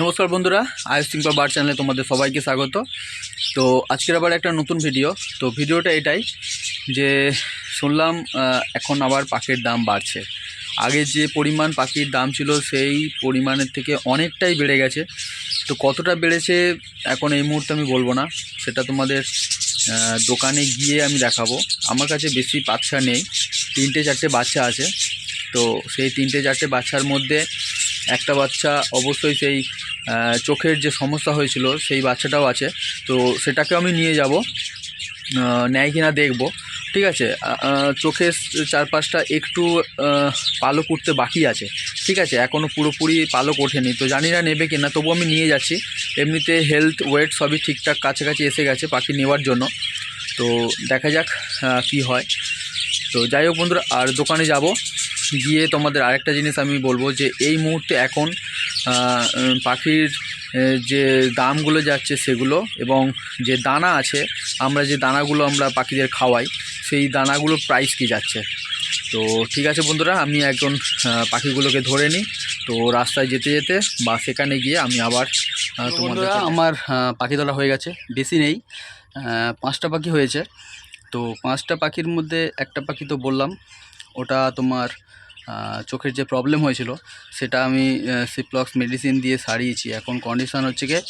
নমস্কার বন্ধুরা, আয়ুষ সিংপা বার চ্যানেলে তোমাদের সবাইকে স্বাগত। তো আজকের আবার একটা নতুন ভিডিও। তো ভিডিওটা এটাই যে শুনলাম এখন আবার পাখির দাম বাড়ছে। আগে যে পরিমাণ পাখির দাম ছিল, সেই পরিমাণের থেকে অনেকটাই বেড়ে গেছে। তো কতটা বেড়েছে, এখন এই মুহূর্তে আমি বলব না। সেটা তোমাদের দোকানে গিয়ে আমি দেখাবো। আমার কাছে বেশি বাচ্চা নেই। তিনটে চারটে বাচ্চা আছে। তো সেই তিনটে চারটে বাচ্চার মধ্যে একটা বাচ্চা অবশ্যই সেই চোখের যে সমস্যা হয়েছিল, সেই বাচ্চাটাও আছে। তো সেটাকেও আমি নিয়ে যাব নেয় কিনা দেখব। ঠিক আছে? চোখের চারপাশটা একটু পালক উঠতে বাকি আছে। ঠিক আছে? এখনও পুরোপুরি পালক ওঠেনি। তো জানি না নেবে কিনা তবু আমি নিয়ে যাচ্ছি। এমনিতে হেলথ ওয়েট সবই ঠিকঠাক কাছাকাছি এসে গেছে পাখি নেওয়ার জন্য। তো দেখা যাক কি হয়। তো যাই হোক বন্ধুরা, আর দোকানে যাব। গিয়ে তোমাদের আরেকটা জিনিস আমি বলব যে এই মুহূর্তে এখন পাখির যে দামগুলো যাচ্ছে সেগুলো এবং যে দানা আছে আমরা যে দানাগুলো আমরা পাখিদের খাওয়াই সেই দানাগুলো প্রাইস কি যাচ্ছে? তো ঠিক আছে বন্ধুরা আমি একজন পাখিগুলোকে ধরে নিই। তো রাস্তায় যেতে যেতে বা সেখানে গিয়ে আমি আবার তোমাদের আমার পাখি ধরা হয়ে গেছে বেশি নেই পাঁচটা পাখি হয়েছে। তো পাঁচটা পাখির মধ্যে একটা পাখি তো বললাম ওটা তোমার চোখের যে প্রবলেম হয়েছিল, সেটা আমি সিপ্লক্স মেডিসিন দিয়ে সারিয়েছি। এখন কন্ডিশন হচ্ছে গিয়ে,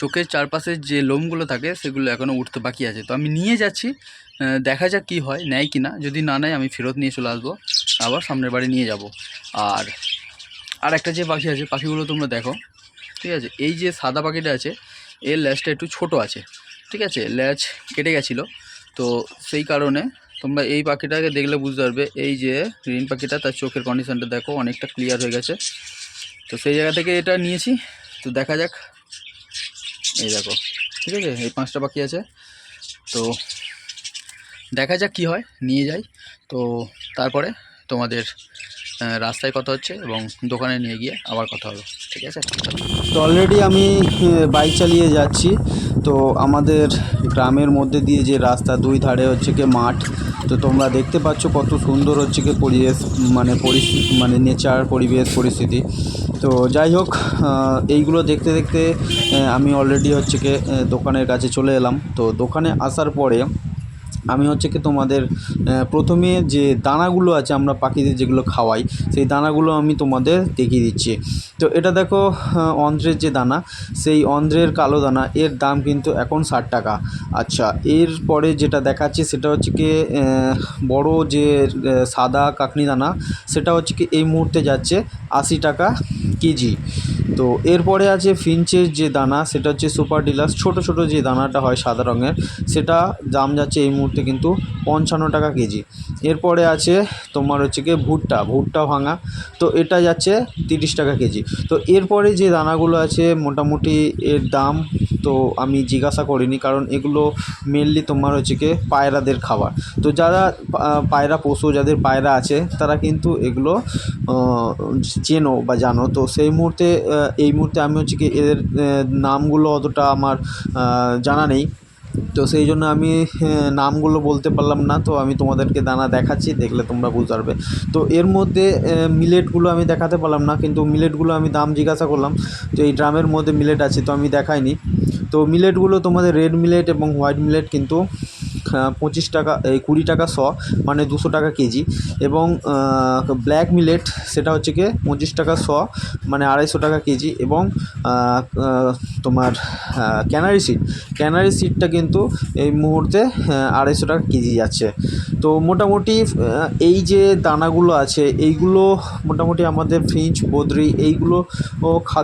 চোখের চারপাশের যে লোমগুলো থাকে, সেগুলো এখনও উঠতে বাকি আছে। তো আমি নিয়ে যাচ্ছি দেখা যাক কী হয়, নেয় কি না। যদি না নেয়, আমি ফেরত নিয়ে চলে আসব। আবার সামনের বাড়ি নিয়ে যাব। আর আর একটা যে পাখি আছে, পাখিগুলো তোমরা দেখো, ঠিক আছে? এই যে সাদা পাখিটা আছে, এর ল্যাজটা একটু ছোট আছে, ঠিক আছে? ল্যাজ কেটে গেছিল। তো সেই কারণে তোমরা এই পাখিটাকে দেখলে বুঝতে পারবে, এই যে গ্রিন পাখিটা তার চোখের কন্ডিশনটা দেখো অনেকটা ক্লিয়ার হয়ে গেছে। তো সেই জায়গা থেকে এটা নিয়েছি, তো দেখা যাক। এই দেখো, ঠিক আছে? এই পাঁচটা পাখি আছে। তো দেখা যাক কি হয়, নিয়ে যাই। তো তারপরে তোমাদের রাস্তায় কথা হচ্ছে এবং দোকানে নিয়ে গিয়ে আবার কথা হবে, ঠিক আছে? তো অলরেডি আমি বাইক চালিয়ে যাচ্ছি। তো আমাদের গ্রামের মধ্যে দিয়ে যে রাস্তা, দুই ধারে হচ্ছে কি মাঠ। তো তোমরা দেখতে পাচ্ছ কত সুন্দর হচ্ছে কি পরিবেশ মানে পরিস্থিতি মানে নেচার, পরিবেশ, পরিস্থিতি। তো যাই হোক এইগুলো দেখতে দেখতে আমি অলরেডি হচ্ছে কি দোকানের কাছে চলে এলাম। তো দোকানে আসার পরে আমি হচ্ছে কি তোমাদের প্রথমে যে দানাগুলো আছে আমরা পাখিদের যেগুলো খাওয়াই, সেই দানাগুলো আমি তোমাদের দেখিয়ে দিচ্ছি। তো এটা দেখো অন্ধ্রের যে দানা, সেই অন্ধ্রের কালো দানা, এর দাম কিন্তু এখন ষাট টাকা। আচ্ছা এরপরে যেটা দেখাচ্ছি সেটা হচ্ছে কি বড় যে সাদা কাকনি দানা, সেটা হচ্ছে কি এই মুহূর্তে যাচ্ছে আশি টাকা কেজি। তো এরপরে আছে ফিঞ্চের যে দানা, সেটা হচ্ছে সুপার ডিলাক্স ছোট ছোট যে দানাটা হয় সাদা রঙের, সেটা দাম যাচ্ছে এই মুহূর্তে কিন্তু পঞ্চান্ন টাকা কেজি। এরপরে আছে তোমার হচ্ছে কি ভুট্টা ভুট্টা ভাঙা। তো এটা যাচ্ছে তিরিশ টাকা কেজি। তো এরপরে যে দানাগুলো আছে, মোটামুটি এর দাম তো আমি জিজ্ঞাসা করিনি, কারণ এগুলো মেনলি তোমার হচ্ছে কি পায়রাদের খাবার। তো যারা পায়রা পশু, যাদের পায়রা আছে, তারা কিন্তু এগুলো চেনো বা জানো। তো সেই মুহূর্তে এই মুহূর্তে আমি হচ্ছে কি এদের নামগুলো অতটা আমার জানা নেই। তো সেই জন্য আমি নামগুলো বলতে পারলাম না। তো আমি তোমাদেরকে দানা দেখাচ্ছি, দেখলে তোমরা বুঝতে তো এর মধ্যে মিলেটগুলো আমি দেখাতে পারলাম না, কিন্তু মিলেটগুলো আমি দাম জিজ্ঞাসা করলাম। তো এই ড্রামের মধ্যে মিলেট আছে, তো আমি দেখাইনি। তো মিলেটগুলো তোমাদের রেড মিলেট এবং হোয়াইট মিলেট কিন্তু পঁচিশ টাকা, এই কুড়ি টাকা শ মানে দুশো টাকা কেজি। এবং ব্ল্যাক মিলেট, সেটা হচ্ছে কি পঁচিশ টাকা শ মানে আড়াইশো টাকা কেজি। এবং তোমার ক্যানারি সিড, ক্যানারি সিডটা কিন্তু এই মুহূর্তে আড়াইশো টাকা কেজি যাচ্ছে। তো মোটামুটি এই যে দানাগুলো আছে, এইগুলো মোটামুটি আমাদের ফিঞ্চ, বদ্রি, এইগুলো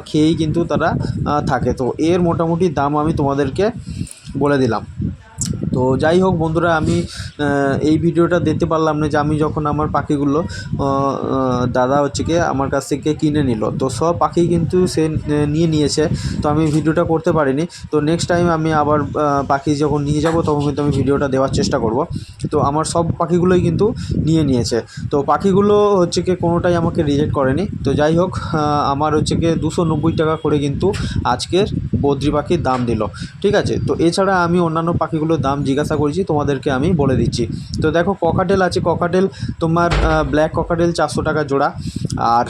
খেয়েই কিন্তু তারা থাকে। তো এর মোটামুটি দাম আমি তোমাদেরকে বলে দিলাম। তো যাই হোক বন্ধুরা, আমি এই ভিডিওটা দিতে পারলাম না যে আমি যখন আমার পাখিগুলো দাদা হচ্ছে কি আমার কাছ থেকে কিনে নিল। তো সব পাখি কিন্তু সে নিয়ে নিয়েছে। তো আমি ভিডিওটা করতে পারিনি। তো নেক্সট টাইম আমি আবার পাখি যখন নিয়ে যাব, তখন কিন্তু আমি ভিডিওটা দেওয়ার চেষ্টা করব। তো আমার সব পাখিগুলোই কিন্তু নিয়ে নিয়েছে। তো পাখিগুলো হচ্ছে কি কোনোটাই আমাকে রিজেক্ট করেনি। তো যাই হোক আমার হচ্ছে কি দুশো নব্বই টাকা করে কিন্তু আজকের বদ্রি পাখির দাম দিল। ঠিক আছে? তো এছাড়া আমি অন্যান্য পাখিগুলোর দাম জিজ্ঞাসা করেছি, তোমাদেরকে আমি বলে দিচ্ছি। তো দেখো ককাটেল আছে। ককাটেল তোমার ব্ল্যাক ককাটেল চারশো টাকা জোড়া। আর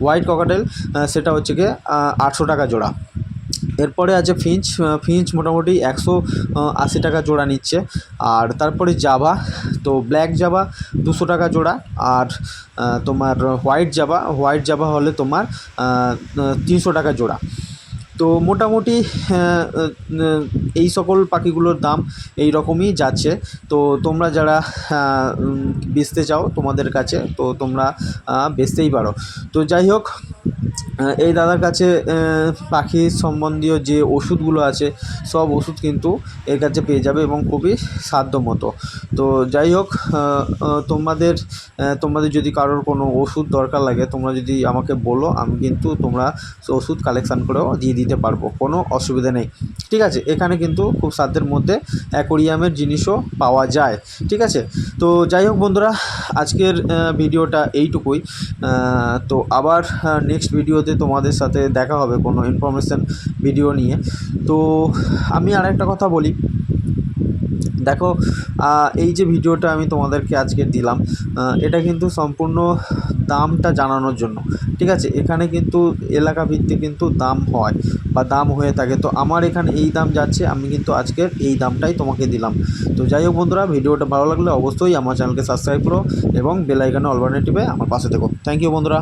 হোয়াইট ককাটেল সেটা হচ্ছে গিয়ে আটশো টাকা জোড়া। এরপরে আছে ফিঞ্চ ফিঞ্চ মোটামুটি একশো আশি টাকা জোড়া নিচ্ছে। আর তারপরে জাভা তো ব্ল্যাক জাভা দুশো টাকা জোড়া। আর তোমার হোয়াইট জাভা হোয়াইট জাভা হলে তোমার তিনশো টাকা জোড়া। তো মোটামুটি এই সকল পাখিগুলোর দাম এই রকমই যাচ্ছে। তো তোমরা যারা বেচতে চাও তোমাদের কাছে, তো তোমরা বেচতেই পারো। তো যাই হোক এই দাদার কাছে পাখির সম্বন্ধীয় যে ওষুধগুলো আছে, সব ওষুধ কিন্তু এর কাছে পেয়ে যাবে এবং খুবই সাধ্যমতো। তো যাই হোক তোমাদের তোমাদের যদি কারোর কোনো ওষুধ দরকার লাগে, তোমরা যদি আমাকে বলো, আমি কিন্তু তোমরা ওষুধ কালেকশান করেও দিয়ে দিতে পারব, কোনো অসুবিধা নেই। ঠিক আছে? এখানে কিন্তু খুব সাধ্যের মধ্যে অ্যাকোরিয়ামের জিনিসও পাওয়া যায়। ঠিক আছে? তো যাই হোক বন্ধুরা, আজকের ভিডিওটা এইটুকুই। তো আবার নেক্সট ভিডিওতে তোমাদের সাথে দেখা হবে কোনো ইনফরমেশান ভিডিও নিয়ে। তো আমি আর একটা কথা বলি। দেখো এই যে ভিডিওটা আমি তোমাদেরকে আজকে দিলাম এটা কিন্তু সম্পূর্ণ দামটা জানানোর জন্য। ঠিক আছে? এখানে কিন্তু এলাকা ভিত্তিক কিন্তু দাম হয় বা দাম হয়ে থাকে। তো আমার এখানে এই দাম যাচ্ছে, আমি কিন্তু আজকের এই দামটাই তোমাকে দিলাম। তো যাই হোক বন্ধুরা, ভিডিওটা ভালো লাগলে অবশ্যই আমার চ্যানেলকে সাবস্ক্রাইব করো এবং বেল আইকনে অলবার্নেটিভে আমার পাশে দেখো থ্যাংক ইউ বন্ধুরা।